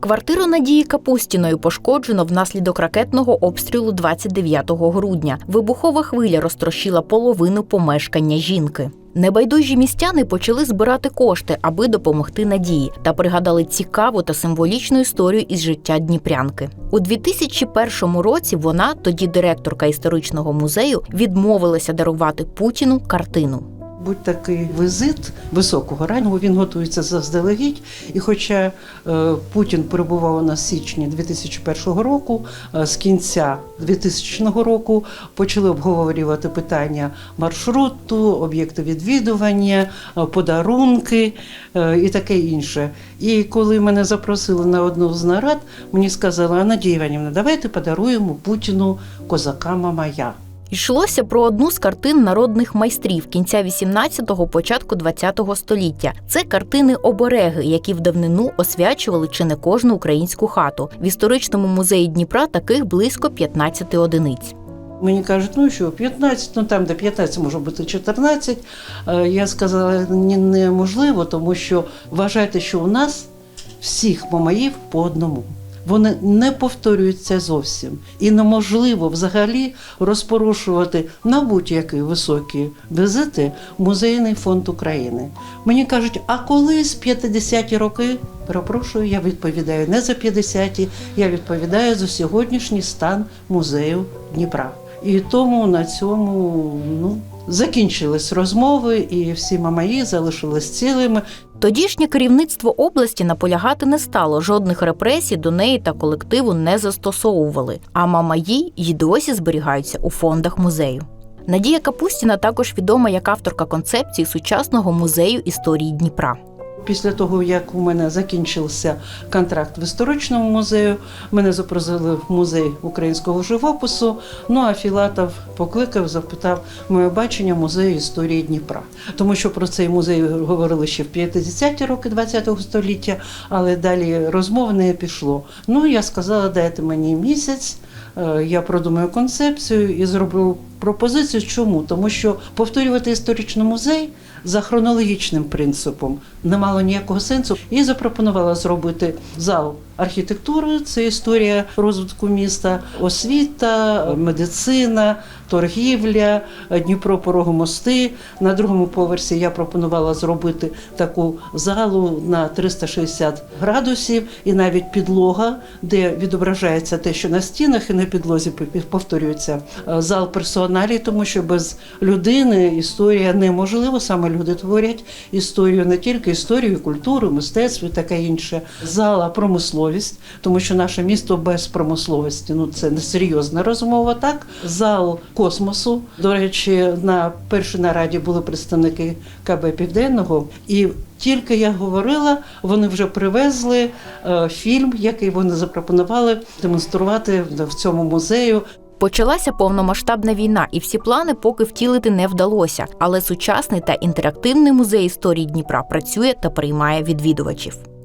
Квартиру Надії Капустіної пошкоджено внаслідок ракетного обстрілу 29 грудня. Вибухова хвиля розтрощила половину помешкання жінки. Небайдужі містяни почали збирати кошти, аби допомогти Надії, та пригадали цікаву та символічну історію із життя Дніпрянки. У 2001 році вона, тоді директорка історичного музею, відмовилася дарувати Путіну картину. Будь такий візит високого рангу, він готується заздалегідь. І хоча е, Путін перебував у нас січні 2001 року, е, з кінця 2000 року почали обговорювати питання маршруту, об'єкти відвідування, е, подарунки і таке інше. І коли мене запросили на одну з нарад, мені сказали, а Надія Іванівна, давайте подаруємо Путіну козака Мамая. Йшлося про одну з картин народних майстрів кінця 18-го, початку 20-го століття. Це картини обереги, які в давнину освячували чи не кожну українську хату. В історичному музеї Дніпра таких близько 15 одиниць. Мені кажуть, ну що, 15, ну там, де 15, може бути 14. Е, Я сказала, неможливо, тому що вважайте, що у нас всіх мамаїв по одному. Вони не повторюються зовсім. І неможливо взагалі розпорушувати на будь-які високі візити музейний фонд України. Мені кажуть, а коли з 50-ті роки? Перепрошую, я відповідаю не за 50-ті, я відповідаю за сьогоднішній стан музею Дніпра. І тому на цьому ну, закінчились розмови, і всі мамаї залишились цілими. Тодішнє керівництво області наполягати не стало. Жодних репресій до неї та колективу не застосовували. А мамаї й досі зберігаються у фондах музею. Надія Капустіна також відома як авторка концепції сучасного музею історії Дніпра. Після того, як у мене закінчився контракт в історичному музею, мене запросили в музей українського живопису. Ну а Філатов покликав, запитав моє бачення музею історії Дніпра. Тому що про цей музей говорили ще в 50-ті роки ХХ століття, але далі розмов не пішло. Ну я сказала, дайте мені місяць. е, Я продумаю концепцію і зроблю пропозицію. Чому? Тому що повторювати історичний музей за хронологічним принципом не мало ніякого сенсу. І запропонувала зробити зал архітектури. Це історія розвитку міста, освіта, медицина, торгівля, Дніпро, пороги мости. На другому поверсі я пропонувала зробити таку залу на 360 градусів, і навіть підлога, де відображається те, що на стінах і на підлозі повторюється е, зал персоналі, тому що без людини історія неможлива. Саме люди творять історію не тільки історію, культуру, мистецтво і таке інше. Зала промисловість, тому що наше місто без промисловості ну це не серйозна розмова. Так, зал космосу. До речі, на першій нараді були представники КБ Південного і. Тільки я говорила, вони вже привезли е, фільм, який вони запропонували демонструвати в цьому музею. Почалася повномасштабна війна, і всі плани поки втілити не вдалося. Але сучасний та інтерактивний музей історії Дніпра працює та приймає відвідувачів.